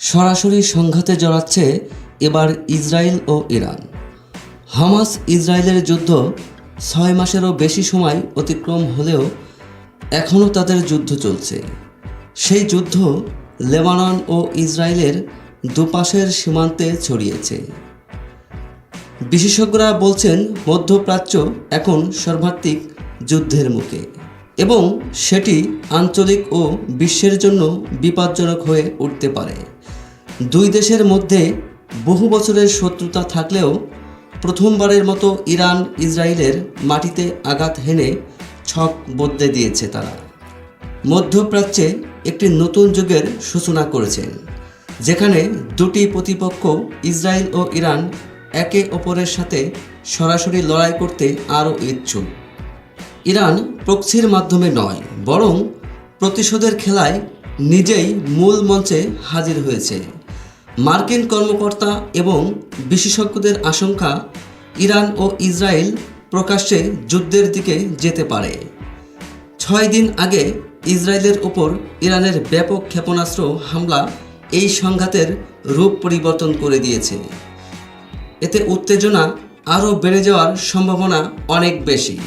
সরাসরি সংঘাতে জড়াচ্ছে এবার ইসরায়েল ও ইরান। হামাস ইসরায়েলের যুদ্ধ ছয় মাসেরও বেশি সময় অতিক্রম হলেও এখনও তাদের যুদ্ধ চলছে। সেই যুদ্ধ লেবানন ও ইসরায়েলের দুপাশের সীমান্তে ছড়িয়েছে। বিশেষজ্ঞরা বলছেন, মধ্যপ্রাচ্য এখন সর্বাত্মিক যুদ্ধের মুখে এবং সেটি আঞ্চলিক ও বিশ্বের জন্য বিপজ্জনক হয়ে উঠতে পারে। দুই দেশের মধ্যে বহু বছরের শত্রুতা থাকলেও প্রথমবারের মতো ইরান ইসরায়েলের মাটিতে আঘাত হেনে ছক বদলে দিয়েছে তারা। মধ্যপ্রাচ্যে একটি নতুন যুগের সূচনা করেছেন, যেখানে দুটি প্রতিপক্ষ ইসরায়েল ও ইরান একে অপরের সাথে সরাসরি লড়াই করতে আরও ইচ্ছুক। ইরান প্রক্সির মাধ্যমে নয়, বরং প্রতিশোধের খেলায় নিজেই মূল মঞ্চে হাজির হয়েছে। মার্কিন কর্মকর্তা এবং বিশেষজ্ঞদের আশঙ্কা ইরান ও ইসরায়েল প্রকাশ্যে যুদ্ধের দিকে যেতে পারে। ছয় দিন আগে ইসরায়েলের ওপর ইরানের ব্যাপক ক্ষেপণাস্ত্র হামলা এই সংঘাতের রূপ পরিবর্তন করে দিয়েছে। এতে উত্তেজনা আরও বেড়ে যাওয়ার সম্ভাবনা অনেক বেশি।